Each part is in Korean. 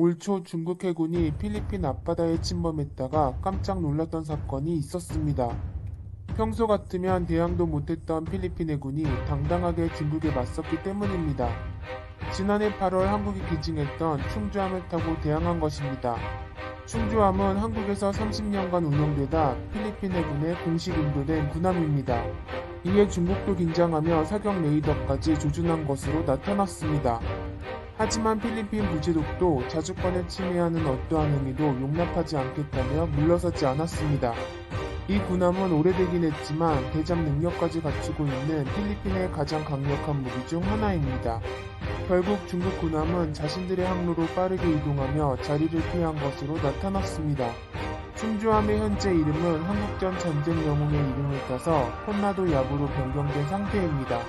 올 초 중국 해군이 필리핀 앞바다에 침범했다가 깜짝 놀랐던 사건이 있었습니다. 평소 같으면 대항도 못했던 필리핀 해군이 당당하게 중국에 맞섰기 때문입니다. 지난해 8월 한국이 기증했던 충주함을 타고 대항한 것입니다. 충주함은 한국에서 30년간 운영되다 필리핀 해군에 공식 인도된 군함입니다. 이에 중국도 긴장하며 사격 레이더까지 조준한 것으로 나타났습니다. 하지만 필리핀 부제독도 자주권을 침해하는 어떠한 행위도 용납하지 않겠다며 물러서지 않았습니다. 이 군함은 오래되긴 했지만 대잠 능력까지 갖추고 있는 필리핀의 가장 강력한 무기 중 하나입니다. 결국 중국 군함은 자신들의 항로로 빠르게 이동하며 자리를 피한 것으로 나타났습니다. 충주함의 현재 이름은 한국전 전쟁 영웅의 이름을 따서 혼나도 야구로 변경된 상태입니다.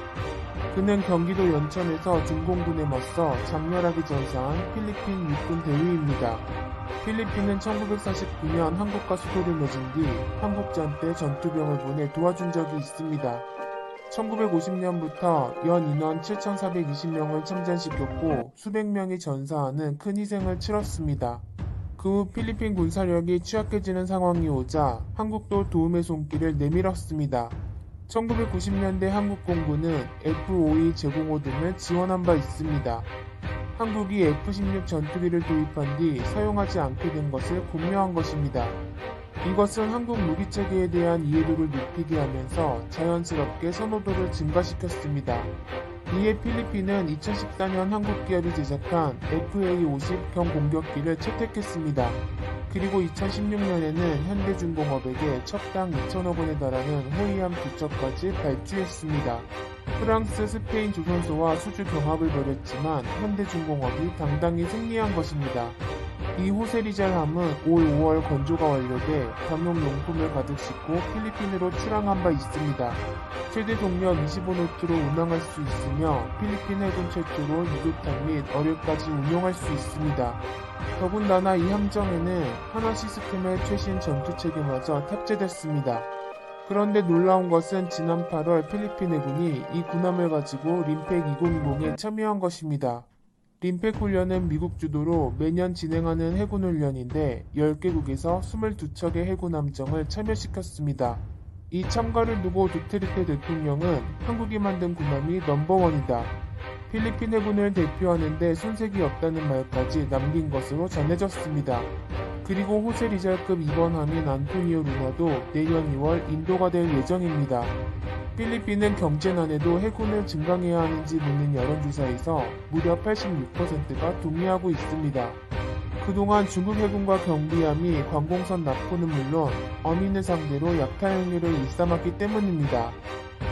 그는 경기도 연천에서 중공군에 맞서 장렬하게 전사한 필리핀 육군 대위입니다. 필리핀은 1949년 한국과 수도를 맺은 뒤 한국전 때 전투병을 보내 도와준 적이 있습니다. 1950년부터 연 인원 7,420명을 참전시켰고 수백 명이 전사하는 큰 희생을 치렀습니다. 그 후 필리핀 군사력이 취약해지는 상황이 오자 한국도 도움의 손길을 내밀었습니다. 1990년대 한국 공군은 F-52 제공호 등을 지원한 바 있습니다. 한국이 F-16 전투기를 도입한 뒤 사용하지 않게 된 것을 공유한 것입니다. 이것은 한국 무기 체계에 대한 이해도를 높이게 하면서 자연스럽게 선호도를 증가시켰습니다. 이에 필리핀은 2014년 한국 기업이 제작한 FA-50 경공격기를 채택했습니다. 그리고 2016년에는 현대중공업에게 척당 2천억 원에 달하는 호위함 두 척까지 발주했습니다. 프랑스, 스페인 조선소와 수주 경합을 벌였지만 현대중공업이 당당히 승리한 것입니다. 이 호세리잘함은 올 5월 건조가 완료돼 방용용품을 가득 싣고 필리핀으로 출항한 바 있습니다. 최대 동력 25노트로 운항할 수 있으며 필리핀 해군 최초로 유도탄 및 어뢰까지 운용할 수 있습니다. 더군다나 이 함정에는 하나 시스템의 최신 전투 체계마저 탑재됐습니다. 그런데 놀라운 것은 지난 8월 필리핀 해군이 이 군함을 가지고 림팩 2020에 참여한 것입니다. 림팩 훈련은 미국 주도로 매년 진행하는 해군 훈련인데 10개국에서 22척의 해군 함정을 참여시켰습니다. 이 참가를 두고 두테르테 대통령은 한국이 만든 군함이 넘버원이다. 필리핀 해군을 대표하는데 손색이 없다는 말까지 남긴 것으로 전해졌습니다. 그리고 호세 리잘급 2번 함인 안토니오 루나도 내년 2월 인도가 될 예정입니다. 필리핀은 경제난에도 해군을 증강해야 하는지 묻는 여론조사에서 무려 86%가 동의하고 있습니다. 그동안 중국 해군과 경비함이 관공선 납포는 물론 어민을 상대로 약탈 행위를 일삼았기 때문입니다.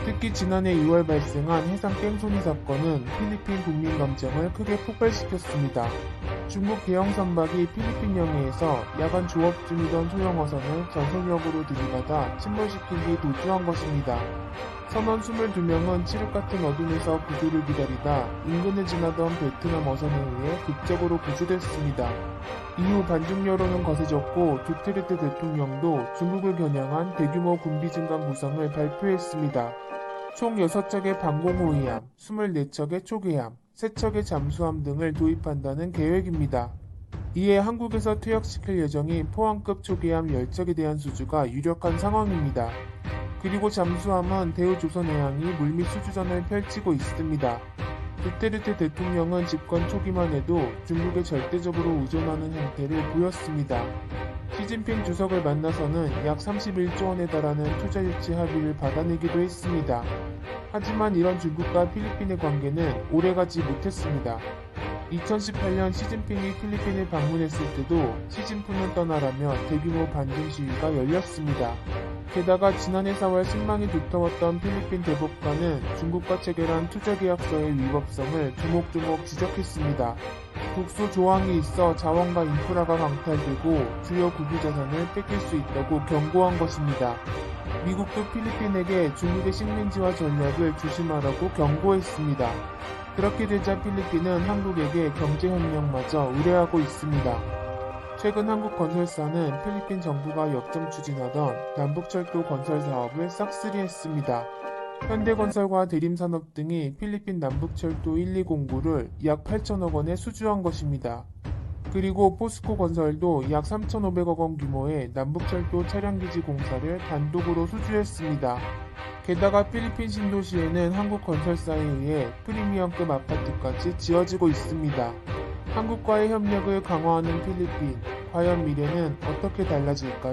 특히 지난해 6월 발생한 해상 깽소니 사건은 필리핀 국민 감정을 크게 폭발시켰습니다. 중국 대형 선박이 필리핀 영해에서 야간 조업 중이던 소형어선을 전속력으로 들이받아 침몰시킨 뒤 도주한 것입니다. 선원 22명은 칠흑 같은 어둠에서 구조를 기다리다 인근을 지나던 베트남 어선에 의해 극적으로 구조됐습니다. 이후 반중 여론은 거세졌고 두테르테 대통령도 중국을 겨냥한 대규모 군비 증강 구상을 발표했습니다. 총 6척의 방공호위함, 24척의 초계함, 3척의 잠수함 등을 도입한다는 계획입니다. 이에 한국에서 퇴역시킬 예정인 포항급 초계함 10척에 대한 수주가 유력한 상황입니다. 그리고 잠수함은 대우조선해양이 물밑 수주전을 펼치고 있습니다. 두테르테 대통령은 집권 초기만 해도 중국에 절대적으로 의존하는 형태를 보였습니다. 시진핑 주석을 만나서는 약 31조 원에 달하는 투자 유치 합의를 받아내기도 했습니다. 하지만 이런 중국과 필리핀의 관계는 오래가지 못했습니다. 2018년 시진핑이 필리핀을 방문했을 때도 시진핑을 떠나라며 대규모 반중 시위가 열렸습니다. 게다가 지난해 4월 신망이 두터웠던 필리핀 대법관은 중국과 체결한 투자계약서의 위법성을 조목조목 지적했습니다. 국수 조항이 있어 자원과 인프라가 강탈되고 주요 국유 자산을 뺏길 수 있다고 경고한 것입니다. 미국도 필리핀에게 중국의 식민지화 전략을 조심하라고 경고했습니다. 그렇게 되자 필리핀은 한국에게 경제협력마저 의뢰하고 있습니다. 최근 한국 건설사는 필리핀 정부가 역점 추진하던 남북철도 건설 사업을 싹쓸이 했습니다. 현대건설과 대림산업 등이 필리핀 남북철도 1, 2공구를 약 8천억 원에 수주한 것입니다. 그리고 포스코 건설도 약 3,500억 원 규모의 남북철도 차량기지 공사를 단독으로 수주했습니다. 게다가 필리핀 신도시에는 한국 건설사에 의해 프리미엄급 아파트까지 지어지고 있습니다. 한국과의 협력을 강화하는 필리핀, 과연 미래는 어떻게 달라질까요?